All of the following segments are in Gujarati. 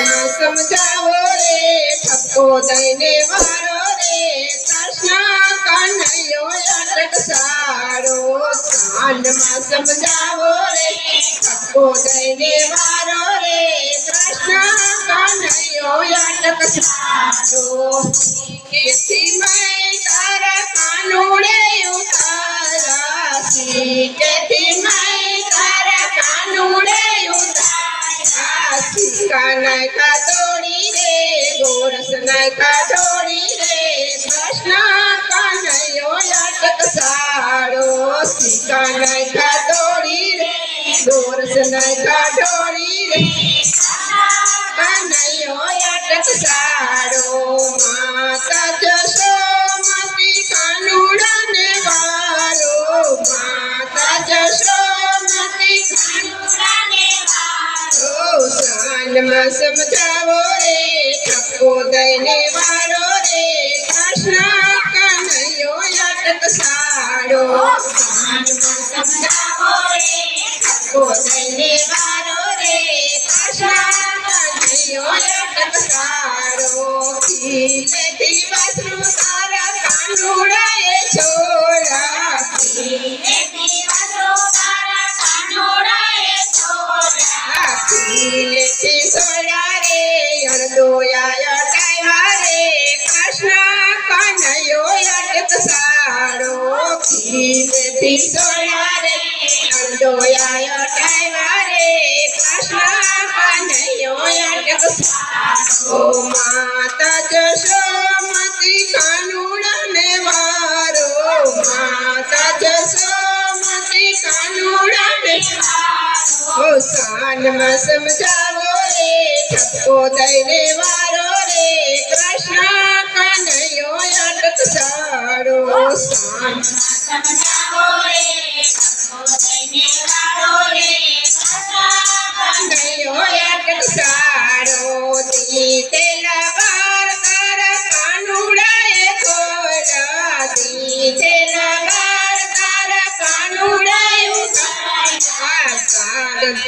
સાંજમાં સમજાવો રે ઠપકો દઈને વારો રે કૃષ્ણ કનૈયો અટક સારો સાંજમાં સમજાવો રે ઠપકો દઈને વારો રે કૃષ્ણ કનૈયો અટક સારો કેથી મેં તારા કાનુડે ઉતારાશી કેથી કાનાય કા તોડી રે ગોરસ નાય કા તોડી રે કૃષ્ણ કનૈયો અટક સારો કાનાય કા તોડી રે ગોરસ નાય કા સારો માતા સાંજમાં સમજાવો રે ઠપકો દઈને વારો રે કૃષ્ણ કનૈયો અટક સાંજમાં સમજાવો રે ઠપકો દઈને વારો રે કૃષ્ણ કનૈયો અટક સારો लोया हरे कृष्ण, कन्हयो अटक सारो खील पिसोया रे लोया हरे कृष्ण, कन्हयो अटक माता जसोमती कानून ने माता जसोमती कानून ने वारो सान में समझाओ रे દઈને વારો રે કૃષ્ણ કનૈયો અટક સારો સાનમાં સમજાવો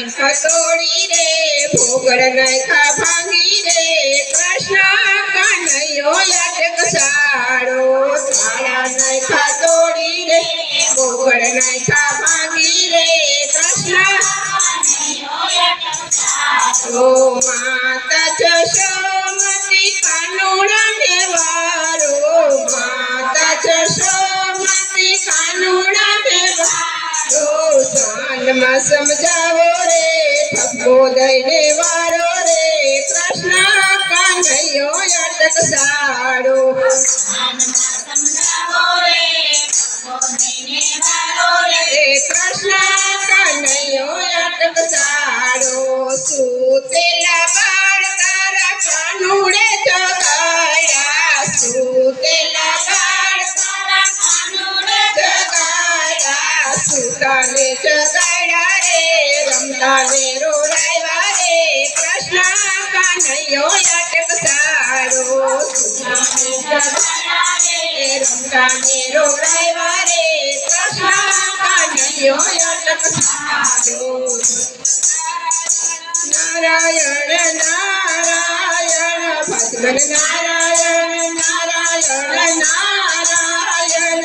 કાગળ ખતોડી રે ભોગળ નાખા ભાંગી રે કૃષ્ણ કનૈયો અટક સારો તારા નાખા તોડી રે ભોગળ નાખા ભાંગી રે કૃષ્ણ ઓ માતા જશોમતી માતા જશોમતી રે દઈને વારો રે કૃષ્ણ કનૈયો અટક સારો સુતાને જગાડ્યા રે, રમતાને રોડાવ્યા રે, કૃષ્ણ કનૈયો અટક સારો. સુતાને જગાડ્યા રે, રમતાને રોડાવ્યા રે, કૃષ્ણ કનૈયો અટક સારો. નારાયણ નારાયણ, ભજન નારાયણ નારાયણ નારાયણ.